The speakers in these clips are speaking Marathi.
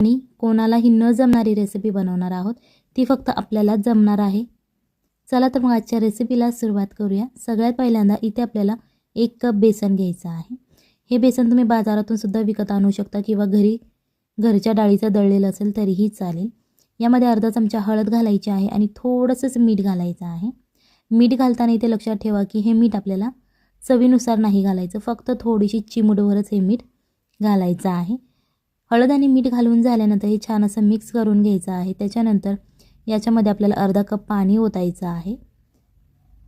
आणि कोणालाही न जमणारी रेसिपी बनवणार आहोत. ती फक्त आपल्याला जमणार आहे. चला तर मग आजच्या रेसिपीला सुरुवात करूया. सगळ्यात पहिल्यांदा इथे आपल्याला एक कप बेसन घ्यायचं आहे. हे बेसन तुम्ही बाजारातून सुद्धा विकत आणू शकता किंवा घरी घरच्या डाळीचं दळलेलं असेल तरीही चालेल. यामध्ये अर्धा चमचा हळद घालायची आहे आणि थोडंसंच मीठ घालायचं आहे. मीठ घालताना इथे लक्षात ठेवा की हे मीठ आपल्याला चवीनुसार नाही घालायचं. फक्त थोडीशी चिमुडवरच हे मीठ घालायचं आहे. हळद आणि मीठ घालून झाल्यानंतर हे छान असं मिक्स करून घ्यायचं आहे. त्याच्यानंतर याच्यामध्ये आपल्याला अर्धा कप पाणी ओतायचं आहे.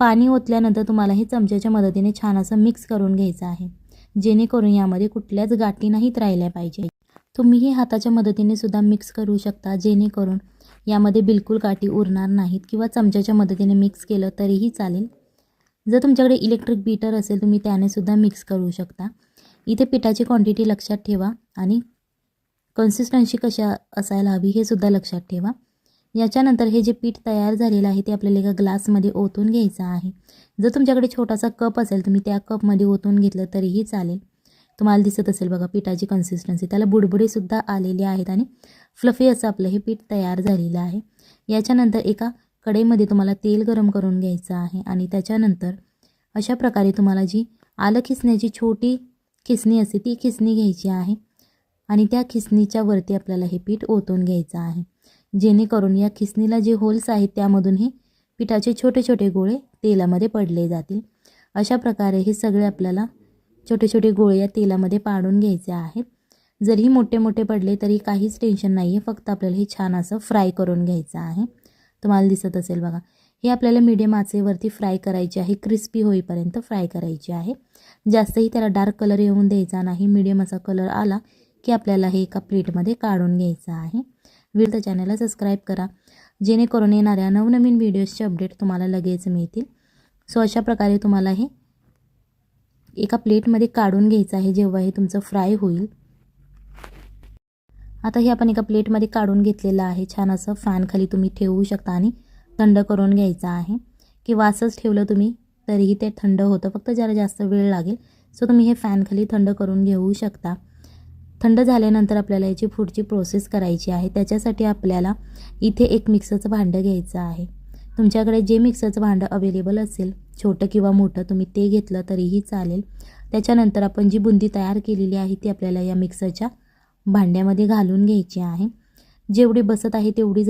पाणी ओतल्यानंतर तुम्हाला हे चमच्याच्या मदतीने छान असं मिक्स करून घ्यायचं आहे. जेणेकरून यामध्ये कुठल्याच गाठी नाहीत राहिल्या पाहिजे. तुम्ही हे हाताच्या मदतीने सुद्धा मिक्स करू शकता. जेणेकरून यामध्ये बिलकुल गाठी उरणार नाहीत किंवा चमच्याच्या मदतीने मिक्स केलं तरीही चालेल. जर तुमच्याकडे इलेक्ट्रिक बीटर असेल तुम्ही त्याने सुद्धा मिक्स करू शकता. इथे पिठाची क्वांटिटी लक्षात ठेवा आणि कन्सिस्टन्सी कशा असायला हवी हे सुद्धा लक्षात ठेवा. याच्यानंतर हे जे पीठ तयार झालेलं आहे ते आपल्याला एका ग्लासमध्ये ओतून घ्यायचं आहे. जर तुमच्याकडे छोटासा कप असेल तुम्ही त्या कपमध्ये ओतून घेतलं तरीही चालेल. तुम्हाला दिसत असेल बघा पिठाची कन्सिस्टन्सी त्याला बुडबुडेसुद्धा आलेले आहेत आणि फ्लफी असं आपलं हे पीठ तयार झालेलं आहे. याच्यानंतर एका कढईमध्ये तुम्हाला तेल गरम करून घ्यायचं आहे आणि त्याच्यानंतर अशा प्रकारे तुम्हाला जी आलं खिसण्याची छोटी खिसणी असते ती खिसणी घ्यायची आहे. आणि त्या खिसणीच्या वरती आपल्याला हे पीठ ओतून घ्यायचं आहे. जेणेकरून या खिसणीला जे होल्स आहेत त्यामधून हे पिठाचे छोटे छोटे गोळे तेलामध्ये पडले जातील. अशा प्रकारे हे सगळे आपल्याला छोटे छोटे गोळे या तेलामध्ये पाडून घ्यायचे आहेत. जरी मोठे मोठे पडले तरी काहीच टेन्शन नाही आहे फक्त आपल्याला हे छान असं फ्राय करून घ्यायचं आहे. तुम्हाला दिसत असेल बघा. हे आपल्याला मीडियम आचेवरती फ्राय करायचे आहे. क्रिस्पी होईपर्यंत फ्राय करायचे आहे. जास्तही त्याला डार्क कलर येऊन द्यायचा नाही. मीडियम असा कलर आला की आपल्याला हे एका प्लेटमध्ये काढून घ्यायचं आहे. विविध चॅनलला सबस्क्राईब करा. जेणेकरून येणाऱ्या नवनवीन व्हिडिओजचे अपडेट तुम्हाला लगेच मिळतील. सो अशा प्रकारे तुम्हाला हे एका प्लेटमध्ये काढून घ्यायचं आहे जेव्हा हे तुमचं फ्राय होईल. आता हे आपण एका प्लेटमध्ये काढून घेतलेलं आहे. छान असं फॅन खाली तुम्ही ठेवू शकता आणि थंड करून घ्यायचं आहे. किंवा असंच ठेवलं तुम्ही तरीही ते थंड होतं. फक्त जरा जास्त वेळ लागेल. सो तुम्ही हे फॅनखाली थंड करून घेऊ शकता. थंड झाल्यानंतर आपल्याला याची पुढची प्रोसेस करायची आहे. त्याच्यासाठी आपल्याला इथे एक मिक्सरचं भांडं घ्यायचं आहे. तुमच्याकडे जे मिक्सरचं भांडं अवेलेबल असेल छोटं किंवा मोठं तुम्ही ते घेतलं तरीही चालेल. त्याच्यानंतर आपण जी बुंदी तयार केलेली आहे ती आपल्याला या मिक्सरच्या भांड्यामध्ये घालून घ्यायची आहे. जेवढी बसत आहे तेवढी